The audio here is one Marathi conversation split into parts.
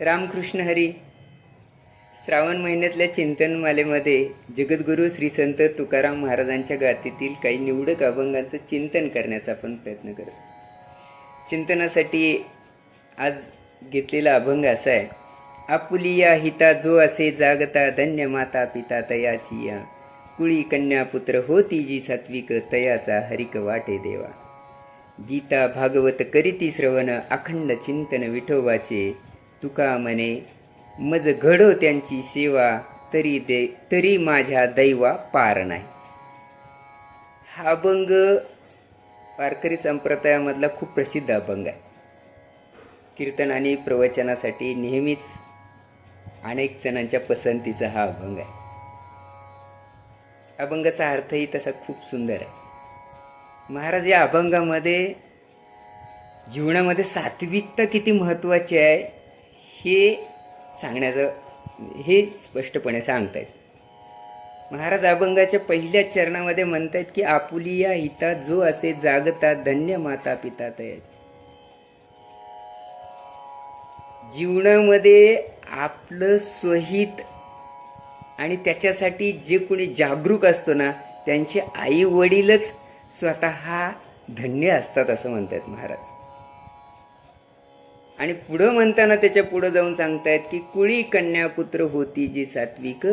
रामकृष्ण हरी. श्रावण महिन्यातल्या चिंतनमालेमध्ये जगद्गुरू श्री संत तुकाराम महाराजांच्या गातीतील काही निवडक अभंगांचं चिंतन करण्याचा आपण प्रयत्न करतो. चिंतनासाठी आज घेतलेला अभंग असा आहे आपुलिया हिता जो असे जागता धन्य माता पिता तयाची या कुळी कन्या पुत्र होती जी सात्विक तयाचा हरिक वाटे देवा. गीता भागवत करीती श्रवण अखंड चिंतन विठोबाचे. तुका म्हणे मज घडो त्यांची सेवा तरी दे तरी माझ्या दैवा पार नाही. हा अभंग वारकरी संप्रदायामधला खूप प्रसिद्ध अभंग आहे. कीर्तन आणि प्रवचनासाठी नेहमीच अनेक जणांच्या पसंतीचा हा अभंग आहे. अभंगाचा अर्थही तसा खूप सुंदर आहे. महाराज या अभंगामध्ये जीवनामध्ये सात्विकता किती महत्त्वाची आहे. हे सांगण्याचं हे स्पष्टपणे सांगतायत. महाराज अभंगाच्या पहिल्या चरणामध्ये म्हणतायत की आपुलिया हिता जो असे जागता धन्य माता पिता तयाची जीवनामध्ये आपलं स्वहित आणि त्याच्यासाठी जे कोणी जागरूक असतो ना त्यांचे आई वडीलच स्वतः धन्य असतात असं म्हणतात महाराज. आणि पुढं म्हणताना त्याच्या पुढं जाऊन सांगतायत की कुळी कन्या पुत्र होती जी सात्विक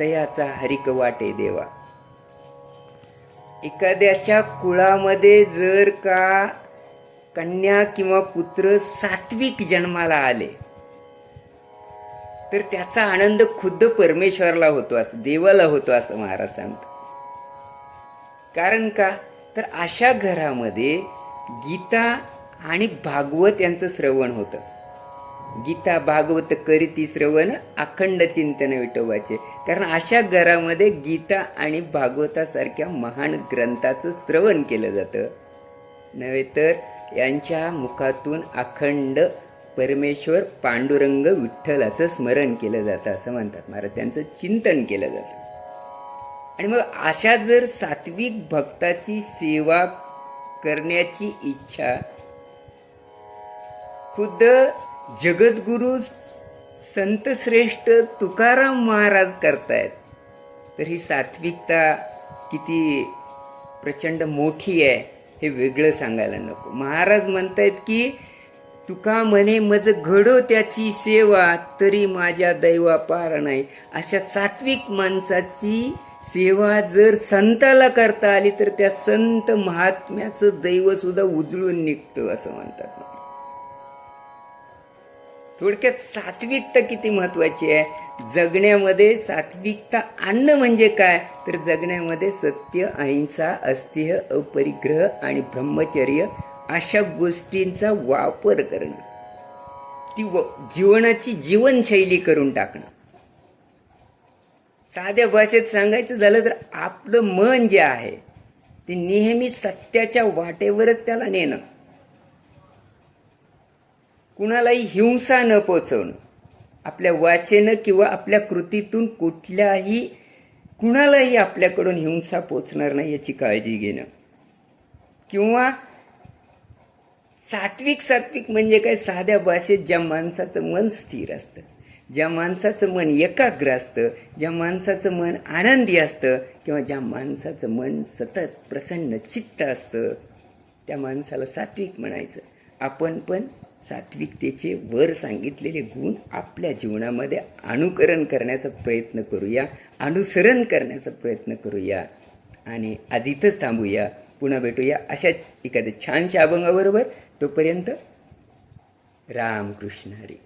तयाचा हरिक वाटे देवा. एखाद्याच्या कुळामध्ये जर का कन्या किंवा पुत्र सात्विक जन्माला आले तर त्याचा आनंद खुद्द परमेश्वरला होतो असं देवाला होतो असं महाराज सांगतात. कारण का? तर अशा घरामध्ये गीता आणि भागवत यांचं श्रवण होतं. गीता भागवत करीती श्रवण अखंड चिंतन विठोबाचे. कारण अशा घरामध्ये गीता आणि भागवतासारख्या महान ग्रंथाचं श्रवण केलं जातं. नव्हे तर यांच्या मुखातून अखंड परमेश्वर पांडुरंग विठ्ठलाचं स्मरण केलं जातं असं म्हणतात. महाराज त्यांचं चिंतन केलं जातं. आणि मग अशा जर सात्विक भक्ताची सेवा करण्याची इच्छा खुद्द जगद्गुरु संतश्रेष्ठ तुकाराम महाराज करतायत. तर ही सात्विकता किती प्रचंड मोठी आहे हे वेगळं सांगायला नको. महाराज म्हणतायत की तुका म्हणे मज घडो त्याची सेवा तरी माझ्या दैवा पार नाही. अशा सात्विक माणसाची सेवा जर संताला करता आली तर त्या संत महात्म्याचं दैवसुद्धा उजळून निघतं असं म्हणतात. थोडक्यात सात्विकता किती महत्वाची आहे? जगण्यामध्ये सात्विकता आणणं म्हणजे काय? तर जगण्यामध्ये सत्य अहिंसा अस्थिह अपरिग्रह आणि ब्रह्मचर्य अशा गोष्टींचा वापर करणं. ती व जीवनाची जीवनशैली करून टाकणं. साध्या भाषेत सांगायचं झालं तर आपलं मन जे आहे ते नेहमी सत्याच्या वाटेवरच त्याला नेणं. कुणालाही हिंसा न पोचवणं आपल्या वाचेनं किंवा आपल्या कृतीतून कुठल्याही कुणालाही आपल्याकडून हिंसा पोचणार नाही याची काळजी घेणं. किंवा सात्विक सात्विक म्हणजे काय? साध्या भाषेत ज्या माणसाचं मन स्थिर असतं ज्या माणसाचं मन एकाग्र असतं ज्या माणसाचं मन आनंदी असतं किंवा ज्या माणसाचं मन सतत प्रसन्न चित्त असतं त्या माणसाला सात्विक म्हणायचं. आपण पण सात्विकतेचे वर सांगितलेले गुण आपल्या जीवनामध्ये अनुकरण करण्याचा प्रयत्न करूया अनुसरण करण्याचा प्रयत्न करूया. आणि आज इथंच थांबूया. पुन्हा भेटूया अशाच एखाद्या छानशा अभंगाबरोबर. तोपर्यंत रामकृष्ण हरी.